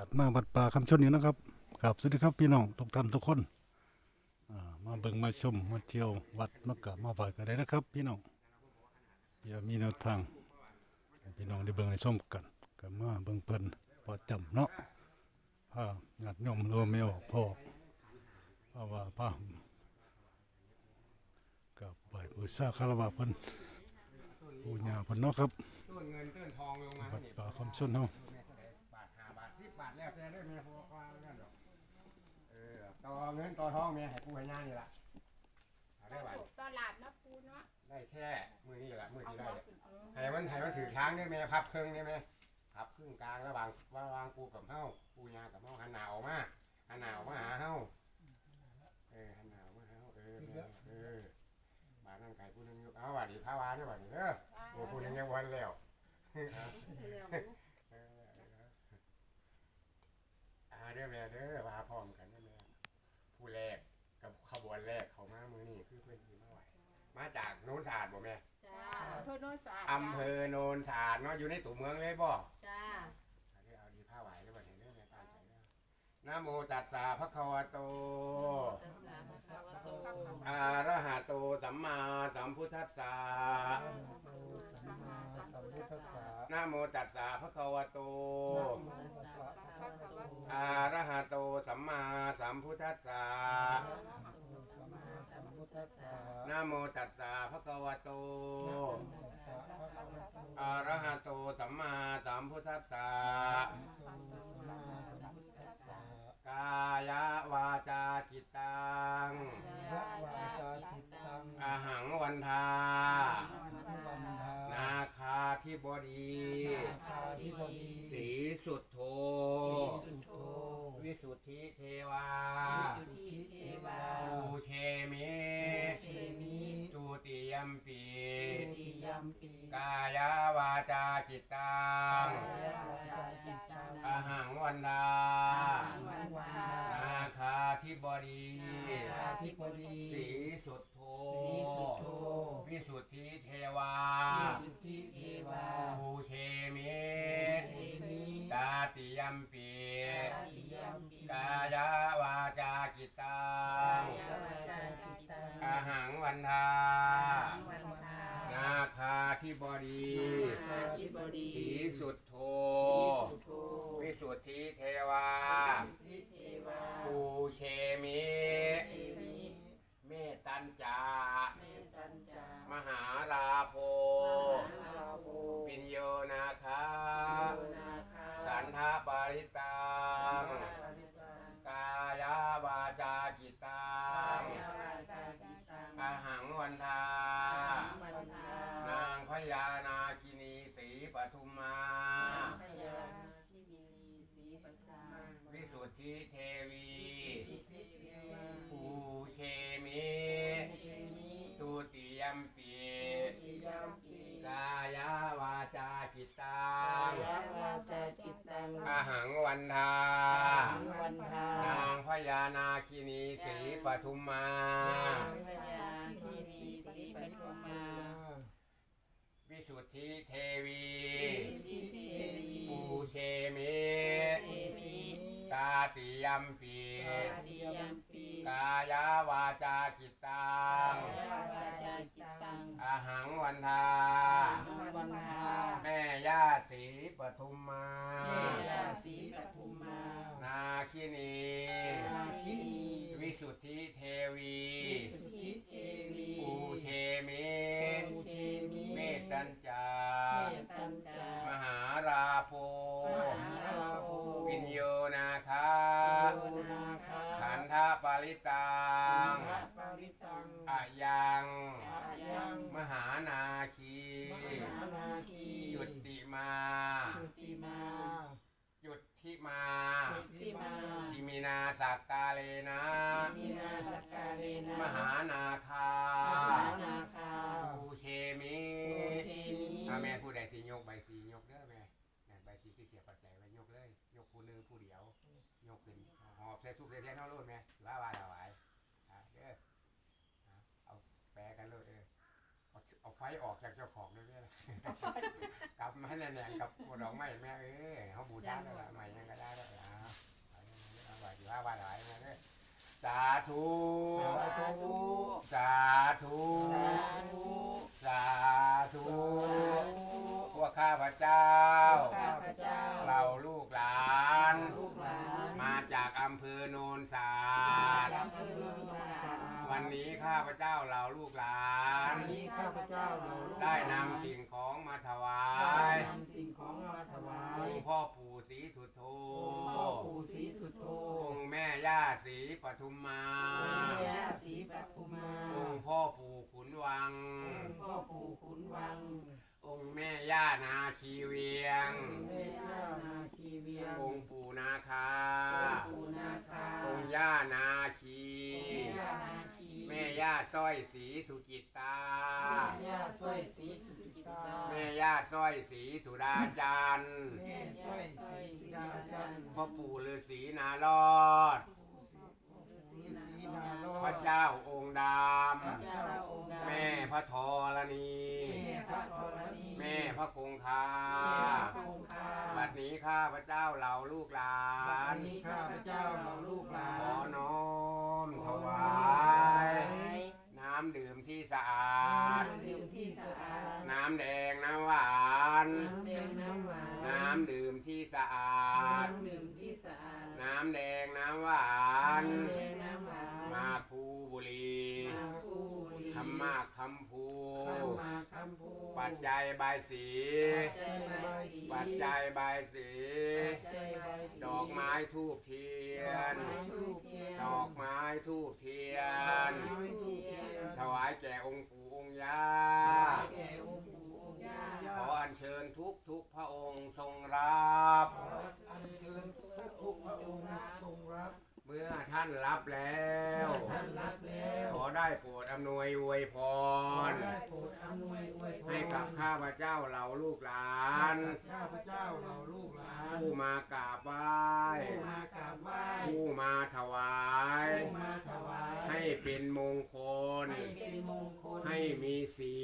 าสมาวัดป่าคำชนนี่นะครับครับสวัสดีครับพี่น้องทุกท่านทุกคนมาเบิ่งมาชมมาเที่ยววัดมากราบมาไหว้กันได้นะครับ พี่น้องอย่ามีแนวทางพี่น้องได้เบิ่งได้ชมกันก็มาเบิ่งเพิ่นพอจำเนาะพาญาติโยมรวมไม่ออกพอกเพาว่าพากับไหว้บูชาคารวะเพิ่นปู่ย่าเพิ่นเนาะครับต้นเงินต้นทองลงมาวัดป่าคำชนเฮาบาทห้าบาทสิ บบาทแล้วแต่ได้เมียพอควาแล้วกันดอกเออต่อเงินต่อทองเมียให้กูให้ย่างนี่ละเอาได้บาทตลาดนะปูเนาะได้แช่มือนี่ละมือเอาที่หัได้วขึ้นเออให้มันให้มันถือทางได้ไหมพับครึ่งได้ไหมพับครึ่งกลางระหว่างระหว่างกูกับเฮากูยากับเฮาหันหนาวออกมาหันหนาวมาหาเฮาเออหันหนาวมาหาเฮาเออเออเออบาทนั่งไก่ผู้หนึงอยู่เอาบาทดีพาวาด้วยบาทนี้เด้อโอ้ผู้หนึงยังวันแล้วอ่าเด้อแม่เด้อมาพร้อมกันเด้อแม่ผู้แรกกับขบวนแรกเขามามือนี่คือเพื่อนที่มาไหวมาจากโน้นสะอาดบ่แม่จ้าอำเภอโนนสะอาดอำเภอโนนสะอาดเนาะอยู่ในตัวเมืองเลยบ่จ้าเอาเด้อเอาดีผ้าไหวเด้อบัดนี้เด้อแม่ตามใจเด้อนะโมตัสสะภะคะวะโตอะระหะโตสัมมา สัมพุทธัสสะสัมมาสัมพุทธัสสะนะโมตัสสะภะคะวะโตตัสสะภะคะวะโต อะระหะโตสัมมาสัมพุทธัสสะสัมมาสัมพุทธัสสะนะโมตัสสะภะคะวะโตตัสสะภะคะวะโตอะระหะโตสัมมาสัมพุทธัสสะสัมมาสัมพุทธัสสะกายวาจาจิตตัง อาหังวันทาขันวันทานาคาธิบดี นาคาธิบดีสีสุดโท สีสุโธวิสุทธิเทวา สุขิเทวาภูเชมิ เชมิตุติยัมปีติยัมปีกายวาจาจิตตังยะวาจาจิตตังอาหังวันทาวันวานาคาธิบดี นาคาธิบดี สีสุดโทสีสุโธ วิสุทธิเทวา วิสุทธิเทวาภูเชมิเชมิตาติยัมปีติยัมปีกายาวาจาจิตตังยะวาจาจิตตังอาหังวันทาวันวานาคาธิบดีนาคาธิบดีสีสุดโทสีสุโธวิสุทธิเทวาทิเทวาภูเชมิเชมิเมตตัญจาเมตัญจาม หาราโพลาโภปิญโยนาคาโยนาคาสันทาปาริตังปาริตังกายาวาจาจิตตังยาวาจาจิตตังอาหังวันทาวันทานางพญานาคินีสีปทุมมาพยาที่มีสีสัทธาวิสุทธิเทวีสิทธิเทวาภูเชมิเชมิตุติยัมปีติยัมปีกายาวาจาจิตตังยาวาจาจิตตังอาหังวันทาวันทานางพญานาคินีสีปทุมมาพยาที่มีสีปทุมมาวิสุทธิเทวีสิทธิเทวีภูเชมิเชมิตาติยัมปีติยัมปี กายาวาจาจิตตังยาวาจาจิตตัง อาหังวันทาวันทาแม่ย่าสีปทุมมาเมยาสีปทุมมา นาคินี มาจุติมาอิมินาสักกาเลนะมีนาสกกาเลนะมหานาคามหานาคาภูเชมิภูเชมิ อ่าแม่ผู้ใดสียกใบสียกเด้อแม่นั่นใบสีที่เสียปัจจัยไว้ยกเลย ยกผู้หนึงผู้เดียว ยกขึ้นหอบใส่ทุกใส่เทียนเท่ารุ่นแม่ว่าว่าละหวายอ่าเด้ออ่าเอาแปรกันเลยเออเอาเอาไฟออกจากเจ้าของด้วยเนี่ยกลับมาแน่ๆกับดอกไม้แม่เอ้ยเขาบูชาแล้วล่ะใหม่ยังก็ได้แล้วล่ะ ธุสาธุ สาธุสาธุ สาธุพวกข้าพเจ้า ข้าพเจ้า เราลูกหลาน ลูกหลาน มาจากอำเภอโนนสาดจำเริญสาวันนี้ข้าพเจ้าเราลูกหลาน วันนี้ข้าพเจ้าเราลูก ได้นำสิ่งของมาถวา ได้ ย นำสิ่งของมาถวา อย งค์พ่อปู่ศรีสุโธ พ่อปู่ศรีสุโธ องค์แม่ย่าศรีป ทุมมาแม่ศรีปทุมมาองค์พ่อปู่ขุนวัง องค์พ่อปู่ขุนวัง องค์แม่ย่านาคีเวียง แม่ย่านาคีเวียง องค์ปู่นาคา องค์ปู่นาคา องค์ย่านาคี แม่ย่านาคี แม่ย่าสร้อยศรีสุจิตตา แม่ย่าสร้อยศรีสุจิตา แม่ย่าสร้อยศรีสุดาจันทร์แม่สร้อยศรีสุดาจันทร์พ่อปู่ฤาษีนารอด ฤาษีนารอดพระเจ้าองค์ดพระเจ้าองค์ดำำแม่พระธรณี แม่พระธรณีแม่พระคงคา แม่พระคงคาบัดนี้ข้าพระเจ้าเราลูกหลาบัดน นี้ข้าพเจ้าเราลูกหลาขอน น้อมถวาย น้ำดื่มที่สะอาด น้ำดื่มที่สะอาดน้ำแดงน้ำหวาน น้ำแดงน้ำหวานน้ำดื่มที่สะอาด น้ำดื่มที่สะอาดน้ำแดงน้ำหวาน น้ำแดงน้ำหวานมา คูบุรีมาคูรีคำมากคำพูข้าวมาคำพูปัจจัยใบายสี ปัจจัยใบสีปัจจัยใบายสีปัจจัยใบสีดอกไม้ทูบเทียนดอกไม้ทูบเทียนดอกไม้ทูบเทียน ดอกไม้ทูบเทียน ถวายแก่องค์ปู่องค์ย่าแก่องค์ปู่องค์ย่าขออัญเชิญทุกทุกๆพระองค์ทรงรับ ขออัญเชิญทุกทุกพระองค์ทรงรับเมื่อท่านรับแล้วท่านรับแล้ว ขอได้โปรดอำนวยอวยพขอรได้โปรดอำนวยอวยพร ให้ กับข้าพเจ้าเราลูกหลาน ข้าพเจ้าเราลูกหลานผู้มากราบไหว้ผู้มากราบไหว้ผู้มาถวาย ผู้มาถวาย ให้เป็นมงคล ให้เป็นมงคล ให้มีสี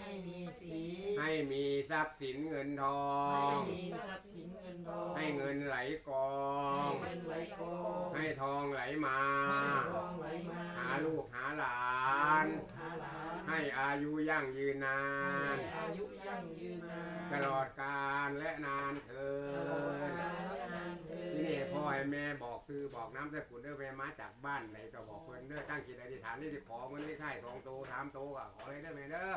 ให้มีสี ให้มีทรัพย์สินเงินทอให้งมีทรัพย์สินเงินทอง ให้เงินไหลกอให้งเงินไหลกอง ให้ทองไหลมา ให้ทองไหลมา หาลูกหาหลาน ลูกหาหลานให้อายุยั่งยืนนาน ให้อายุยั่งยืนนานตลอดกาลและนานเถิด ที่นี่พ่อให้แม่บอกซื้อบอกน้ำสกุลเด้อแม่มาจากบ้านไหนก็บอกเพิ่นเด้อตั้งจิตอธิษฐานที่สิขอเงินที่ค่ายทองโตถามโตก็ขอเลยเด้อแม่เด้อ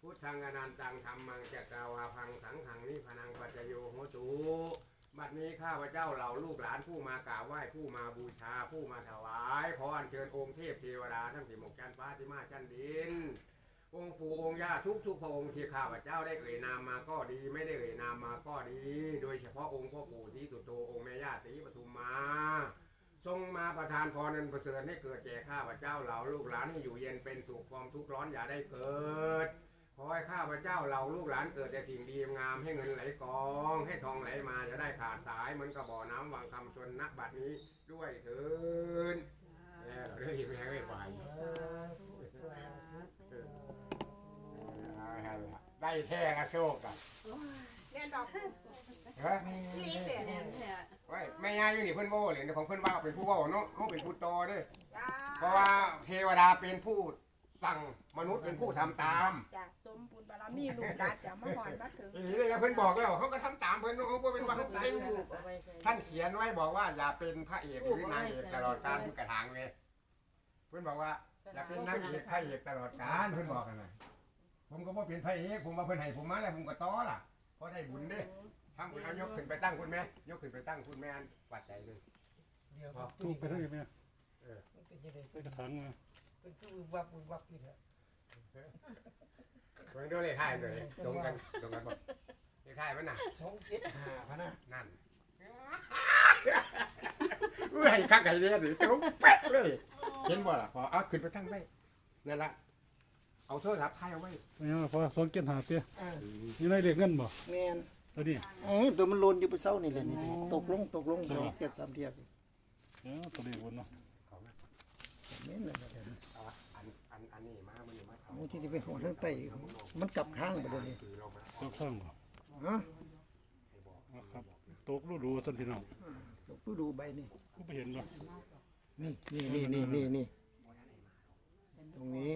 พุทธังอนันตังธรรมังจักรวาพังสังขังนิพพนังปัจจโยโหตุบัดนี้ข้าพเจ้าเหล่าลูกหลานผู้มากราบไหว้ผู้มาบูชาผู้มาถวายขออัญเชิญองค์เทพเทวดาทั้งสี่หมกจันทร์ฟ้าที่มาจันดิน องค์ปู่องค์ย่าทุกทุกพระองค์ที่ข้าพเจ้าได้เอ่ยนามมาก็ดี ไม่ได้เอ่ยนามมาก็ดี โดยเฉพาะองค์พ่อปู่ที่สุดโตองค์แม่ย่าศรีปทุมมา ทรงมาประทานพรนันประเสริฐให้เกิดแก่ข้าพเจ้าเหล่าลูกหลานให้อยู่เย็นเป็นสุขความทุกข์ร้อนอย่าได้เกิดขอให้ข้าพเจ้าเหล่าลูกหลานเกิดแต่สิ่งดีงามให้เงินไหลกอง ให้ทองไหลมาจะได้ขาดสายเหมือนกับบ่อน้ำวังคำชนนักบัดนี้ด้วยเถินแม่เราเรื่องอีกแม่ไม่ไหว เอาให้ละได้แท้กระโชกอะเรียนดอกเฮ้ยนี่เด็ดเว้ยแม่ยายอยู่นี่เพิ่นโบ้เหรียญของเพิ่นว่าเป็นผู้เว้าเนาะเขาเป็นผู้โตเด้วยจ้าเพราะว่าเทวดาเป็นผู้สั่งมนุษย์เป็นผู้ทำตามจ้าสมบุญบารมีลูกหลานจะมาหอนมาถึงทีนี้เลยนะเพิ่นบอกแล้วเขาก็ทำตามเพิ่นเขาบ่เป็นว่าเขาเก่ท่านเขียนไว้บอกว่าอย่าเป็นพระเอกหรือนางเอกตลอดกาลทุกกระถางเลยเพิ่อนบอกว่าอย่าเป็นนางเอกพระเอกตลอดกาลเพิ่อนบอกกันนะ ผมก็บ่เป็นพระเอกผมว่าเพิ่นให้ผมมาแล้วผมก็ต่อล่ะเพราะได้บุญเด้ทำคุณเอายกขึ้นไปตั้งคุณแม่ยกขึ้นไปตั้งคุณแม่ปัดใจเลย เดี๋ยวทูบไปเท่าไหร่แม่มันเป็นยังไงใส่กระถางมาเป็นคือวับวับอยู่เถอะตรงนี้ด้วยเลขท้ายเลยตรงกันตรงกันบอกเลขท้ายมันน่ะสองเจ็ดห้าพะนะนั่นเฮ้ยข้างไก่เนี่ยดิตรงแปะเลย เห็นบ่ล่ะพอเอาขึ้นไปตั้งไว้นั่นละ เอาโทรศัพท์ถ่ายเอาไว้ไม่เอาพอสองเกณฑ์หาเตี้ยอ่าอยู่ในเรียกเงินบ่แมนตัวนี้ เออตัวมันหลนอยู่บนเสานี่แหละนี่ตกลงตกลงใช่ปะ เกียรสามเทียบเออตัวนี้บนเนาะแม่นเลยเอาอันอันอันนี้มามันนี่มาเอาโอ้ที่จะไปหัวทั้งไตมันกลับข้างไปเลยนี่สื่อลงมาตกข้างบ่ฮะเอาครับตกดูดูสันพี่น้องตกดูดูใบนี่กูไปเห็นบ่นี่นี่นี่นี่นี่นี่ตรงนี้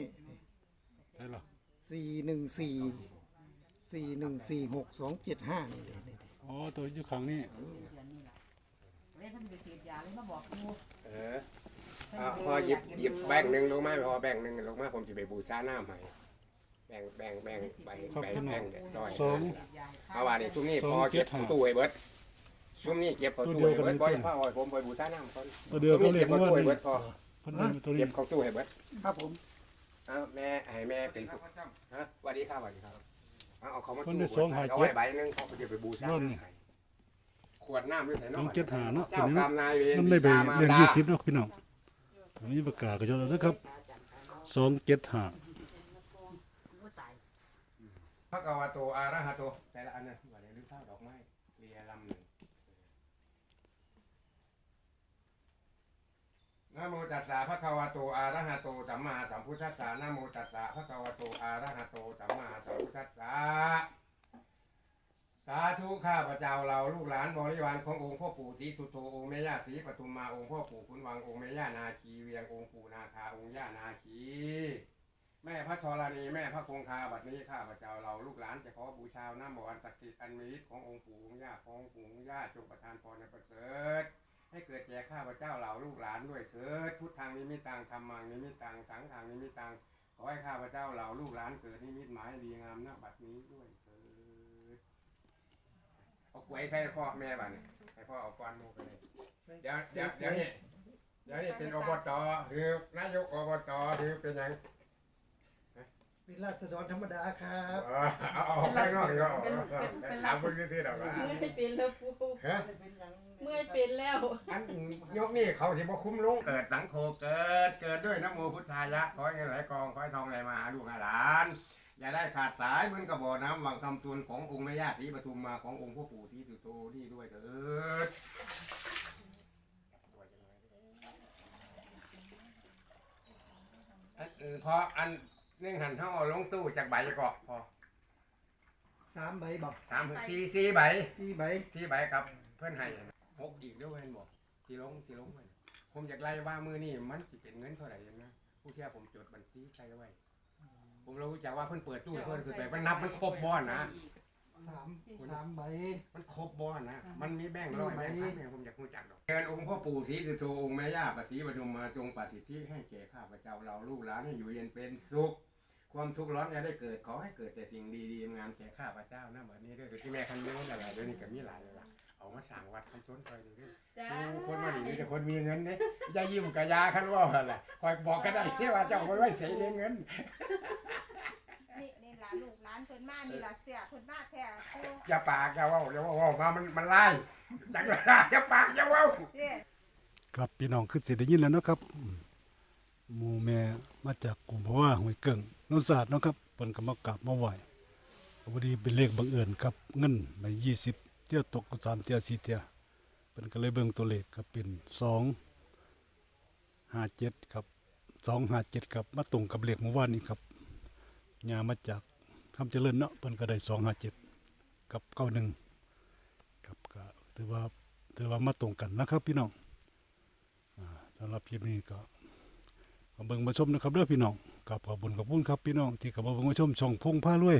ใช่หรอสี่หนึ่งสี่สี่หนึ่งสี่หกสองเจ็ดห้านี่นี่นี่อ๋อตัวอยู่ข้างนี้เดือนนี้ล่ะเล่นทำไปเสียยาเลยมาบอกกูเออเอาพอหยิบหยิบแบ่งหนึ่งลงมาพอแบ่งหนึ่งลงมาผมจะไปบูชาหน้าใหม่แบ่งแบ่งแบ่งใบใบแบ่งเด็ดร้อยสองเอาว่านี่ช่วงนี้สองพอเก็บเจ็ดห้าตู้ไว้เบิดช่วงนี้เก็บเขาตู้ไว้เบิดบ่อยพ่อเอาไว้ผมไปบูชาน้ำก่อนตัวเดียวช่วก็งเลนี้ขเก็บเมื่อเขาวานตู้ไว้นี้เบิดพอเพิ่นได้ตัวนี้เก็บเขาตู้ไว้เบิดครับผม เอาแม่ให้แม่เป็นผู้ฮะสวัสดีครับสวัสดีครับเอาเอาเขามาเพิ่นตู้ได้สองหาเอาเจ็ไว้ดใบหนึงเขาก็จะไปบูชานั่นนี่ให้ขวดน้ำอยู่ไหนสเนาะองเจ็ดหาเนาะตัวเจ้านี้กรเนาะรมนายเวรมันได้ไปบิดามารเรียนดายี่สิบเนาะพี่น้องอันนี้ประกาศก็จะแล้วนะครับสองเจ็ดห้ากูตายพระกวาโตอาระหะโตแต่ละอันนะว่าเดี๋ยวลืมข้าวดอกไม้เรียลำหนึ่ง นะโมตัสสะพระคะวะโตอาระหะโตสัมมาสัมพุทธัสสะนะโมตัสสะพระคะวะโตอาระหะโตสัมมาสัมพุทธัสสะสาธุข้าพเจ้าเราลูกหลานบริวารขององค์พ่อปู่ศรีสุโธองค์แม่ย่าศรีปทุมมาองค์พ่อปู่ขุนวังองค์แม่ย่านาคีเวียงองค์ปู่นาคาองค์ย่านาคีแม่พระธรณีแม่พระคงคาบัดนี้ข้าพเจ้าเราลูกหลานจะขอบูชาหน้ำบ่อนศักดิ์สิทธิ์อันมีฤทธิ์ขององค์ปู่องค์ย่าของปู่องค์ย่าจงประทานพรในประเสริฐ ให้เกิดแก่ข้าพเจ้าเหล่าลูกหลานด้วยเถิดพุทธังนิมิตังธรรมังนิมิตังสังฆังนิมิตังขอให้ข้าพเจ้าเหล่าลูกหลานเกิดนิมิตหมายดีงามณบัดนี้ด้วยเถิดเอากล้วยใส่พ่อแม่บ้านนี่ให้พ่อเอาก้อนหมูไปเลยเดี๋ยวเดี๋ยวเดี๋ยวนี่เดี๋ยวนี่เป็นอบตหรือ นายกอบตหรือเป็นหยัง เป็นราษฎรธรรมดาครับ เอาเอาข้างนอกดีกว่าถามคนที่ๆดอกว่าเมื่อยเป็นแล้วกูฮะเมื่อยเป็นแล้วอันยกนี่เขาสิบ่คุ้มลุงเกิดสังโฆเกิดเกิดด้วยนะโมพุทธายะขอให้เงินไหลกองขอให้ทองไหลมาหาลูกหาหลาน อย่าได้ขาดสายเหมือนกับบ่อน้ำวังคำส่วนขององค์แม่ย่าศรีปทุมมาขององค์พ่อปู่ศรีสุโธนี่ด้วยเถิดอันอื่นพออันห นึ่งหันเท่าเอาลงตู้จากใบจะเกาะพอสามใบบอกสามถึงสี่สี่ใบสี่ใบที่ใบครับ เพื่อนให้หกอีกด้วยเห็นบอกที่ลงที่ลงไปผมอยากไล่ว่ามือนี่มันจะเป็นเงินเท่าไหร่นะผู้เชี่ยวผมจดบัญชีใส่ไว้ ผมรู้จักว่าเพิ่นเปิดตู้เพิ่นคือไปมันนับมันครบบ่อนนะสามสามใบมันครบบ่อนนะมันมีแบ่งค์ร้อยแบ่งค์พันเนี่ยผมอยากรู้จักดอกเชิญองค์พ่อปู่ศรีสุโธองค์แม่ย่าปฏิปฐุมมาจงปฏิทิให้แก่ข้าพเจ้าเราลูกหลานให้อยู่เย็นเป็นสุข ความทุกข์ร้อนอย่าได้เกิดขอให้เกิดแต่สิ่งดีๆงามแก่ข้าพเจ้านะแบบนี้ด้วยที่แม่คันโน้นอะไรเดี๋ยวนี้ก็มีหลายเลยล่ะเอามาสั่งวัดคำสนซอยดูด้วยจ้าดูคนมาหนีมีแต่คนมีเงินเนี่ยอย่ายิ้มกับยาคันว่าอะไรคอยบอกก็ได้ที่ว่าเจ้าคนไว้เสียเงินนี่นี่ล่ะลูกหลานเพิ่นมานี่ล่ะเสียเพิ่นมาแท้กูอย่าปากอย่าเว่าอย่าเว่ามามันมันไล่จังเลยอย่าปากอย่าเว่าเจ้ครับพี่น้องคือสิได้ยินแล้วเนาะครับอืมหมู่แม่มาจากกลุ่มเพราะว่าห้วยเกิ่ง โนนศาสตร์นะครับเพิ่นก็มากราบมาไหว้พอดีเป็นเลขบังเอิญครับ เงินใน20เที่ยวตกสามเที่ยวสี่เที่ยวเพิ่นก็เลยเบิ่งตัวเลขครับเป็น257ครับ257ครับมาตรงกับเลขเมื่อวานนี้ครับยามาจากคำเจริญเนาะเพิ่นก็ได้257กับ91ครับก็ถือว่าถือว่ามาตรงกันนะครับ พี่น้องสำหรับคลิปนี้ก็เบิ่งมาชมนะครับเด้อพี่น้อง กับขอบุญขอบคุณครับพี่น้องที่เข้ามาเบิ่งมาชมช่องพงผ้ารวย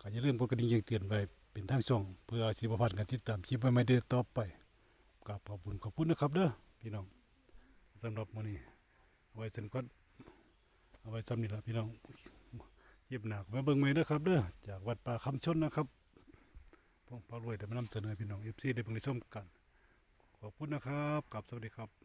ก็อย่าลืมกดกระดิ่งแจ้งเตือนไว้เป็นทางช่อง เพื่อสิบ่พลาดการติดตามคลิปใหม่ๆได้ต่อไปกับขอบุญขอบคุณนะครับเด้อพี่น้องสำหรับมื้อนี้เอาไว้สันก่อนเอาไว้ซ้ำนี่ละพี่น้องคลิปหน้าก็มาเบิ่งใหม่เด้อครับเด้อจากวัดป่าคำชนนะครับพงผ้ารวยได้มานำเสนอพี่น้อง FC ได้เบิ่งได้ชมกัน ขอบคุณนะครับกับสวัสดีครับ